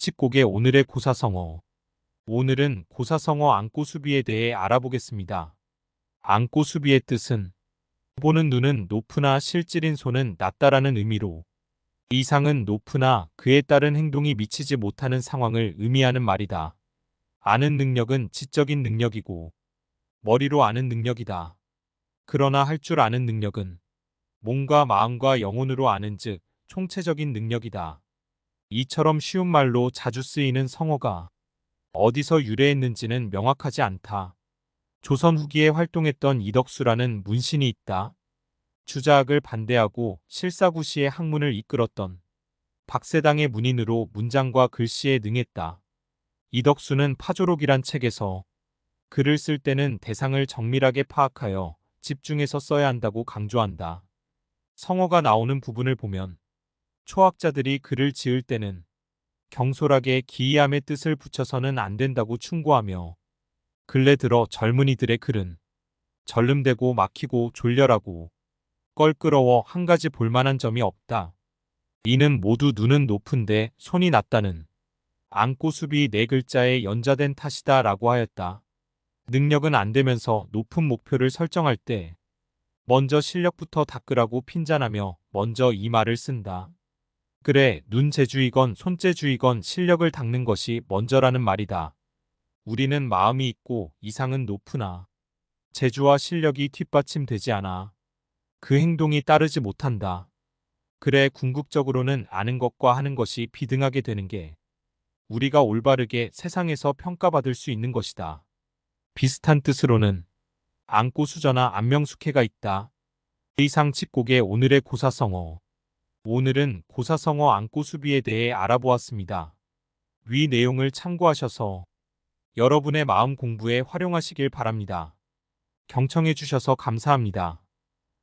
칩곡의 오늘의 고사성어. 오늘은 고사성어 안고수비에 대해 알아보겠습니다. 안고수비의 뜻은 보는 눈은 높으나 실질인 손은 낮다라는 의미로 이상은 높으나 그에 따른 행동이 미치지 못하는 상황을 의미하는 말이다. 아는 능력은 지적인 능력이고 머리로 아는 능력이다. 그러나 할 줄 아는 능력은 몸과 마음과 영혼으로 아는 즉 총체적인 능력이다. 이처럼 쉬운 말로 자주 쓰이는 성어가 어디서 유래했는지는 명확하지 않다. 조선 후기에 활동했던 이덕수라는 문신이 있다. 주자학을 반대하고 실사구시의 학문을 이끌었던 박세당의 문인으로 문장과 글씨에 능했다. 이덕수는 파조록이란 책에서 글을 쓸 때는 대상을 정밀하게 파악하여 집중해서 써야 한다고 강조한다. 성어가 나오는 부분을 보면 초학자들이 글을 지을 때는 경솔하게 기이함의 뜻을 붙여서는 안 된다고 충고하며 근래 들어 젊은이들의 글은 절름대고 막히고 졸렬하고 껄끄러워 한 가지 볼만한 점이 없다. 이는 모두 눈은 높은데 손이 낮다는 안고수비 네 글자에 연자된 탓이다 라고 하였다. 능력은 안 되면서 높은 목표를 설정할 때 먼저 실력부터 닦으라고 핀잔하며 먼저 이 말을 쓴다. 그래, 눈재주이건 손재주이건 실력을 닦는 것이 먼저라는 말이다. 우리는 마음이 있고 이상은 높으나 재주와 실력이 뒷받침되지 않아 그 행동이 따르지 못한다. 그래 궁극적으로는 아는 것과 하는 것이 비등하게 되는 게 우리가 올바르게 세상에서 평가받을 수 있는 것이다. 비슷한 뜻으로는 안고 수저나 안명숙해가 있다. 이상 칩곡의 오늘의 고사성어 오늘은 고사성어 안고수비에 대해 알아보았습니다. 위 내용을 참고하셔서 여러분의 마음 공부에 활용하시길 바랍니다. 경청해 주셔서 감사합니다.